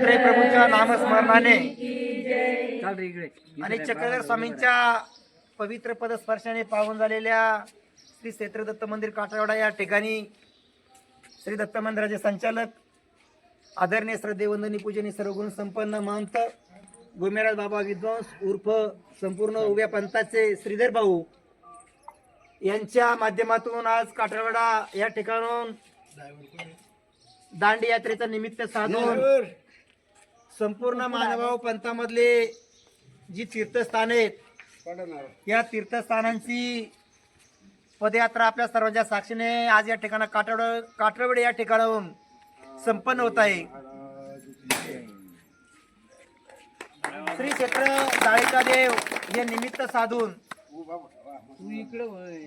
त्रय प्रभूंच्या नामस्मरणाने. चाल रे इकडे. आणि चक्रधर स्वामींच्या पवित्र पदस्पर्शाने पावन झालेल्या श्री क्षेत्र दत्त मंदिर काठावडा या ठिकाणी श्री दत्त मंदिराचे संचालक आदरणीय श्रद्धेवंदनी पूजनी सर्वगुण संपन्न महंत गोमेराज बाबा विद्वांस उर्फ संपूर्ण उभ्या पंथाचे श्रीधर भाऊ यांच्या माध्यमातून आज काठावडा या ठिकाणून दांडी यात्रेचं निमित्त साधून संपूर्ण मानवाव पंथामधले जी तीर्थस्थान आहेत या तीर्थस्थानांची पदयात्रा आपल्या सर्वांच्या साक्षीने आज या ठिकाणा काठवड काठरवडे या ठिकाणाहून संपन्न होत आहे. श्री क्षेत्र जाळीचा देव हे निमित्त साधून.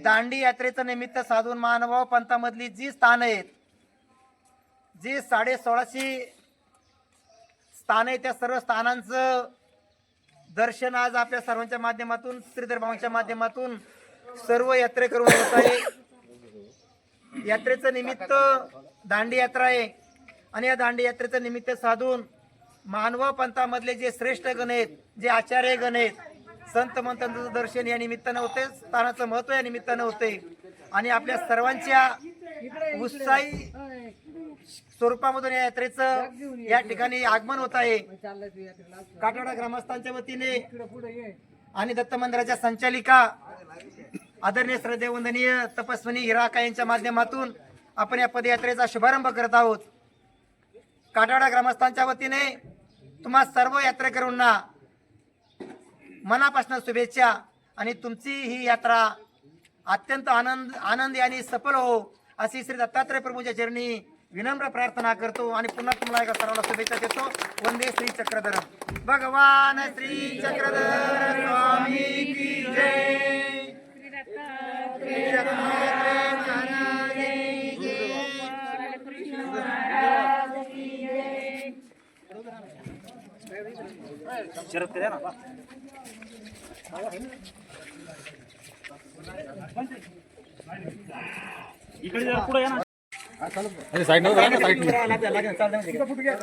दांडी यात्रेचं निमित्त साधून मानवाव पंथामधली जी स्थान आहेत जी साडे सोळाशे स्थान आहे त्या सर्व स्थानांचं दर्शन आज आपल्या सर्वांच्या माध्यमातून श्रीधर भावांच्या माध्यमातून सर्व यात्रेकरून होत आहे. यात्रेचं निमित्त दांडी यात्रा आहे. आणि या दांडी यात्रेचं निमित्त साधून मानव पंथामधले जे श्रेष्ठ गण आहेत जे आचार्य गण आहेत संत मंतांचं दर्शन या निमित्तानं होते स्थानाचं महत्त्व या निमित्तानं होते आणि आपल्या सर्वांच्या उत्साही स्वरूपामधून या यात्रेचं या ठिकाणी आगमन होत आहे. काटाडा ग्रामस्थांच्या वतीने आणि दत्त मंदिराच्या संचालिका आदरणीय श्रद्धेवंदनीय तपस्विनी हिराका यांच्या माध्यमातून आपण या पदयात्रेचा शुभारंभ करत आहोत. काटाडा ग्रामस्थांच्या वतीने तुम्हा सर्व यात्रेकरूंना मनापासून शुभेच्छा आणि तुमची ही यात्रा अत्यंत आनंद आनंदी आणि सफल हो अशी श्री दत्तात्रय प्रभूच्या चरणी विनम्र प्रार्थना करतो आणि पुन्हा तुम्हाला एका सर्वांना शुभेच्छा देतो वंदे श्री चक्रधर भगवान श्री चक्रधर स्वामी की जय श्री दत्तात्रय महाराज की जय.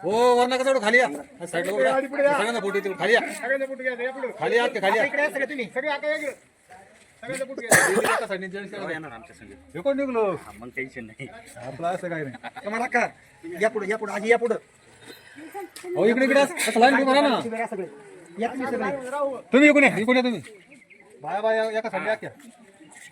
हो वरना कसं एवढं खाली या. साईडला सगळ्यांना फोटो येतील खाली या. खाली या खाली या. कोण निघलो? मग टेन्शन नाही. आपलं असं काय नाही. या पुढे या पुढे आजी या पुढे. हो इकडे इकडे. असं लाईन राहा ना. या सगळे. या तुम्ही सगळे. तुम्ही इकडे या, इकडे या तुम्ही. बाया बाया एका साईडने या. क्या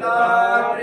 Lord,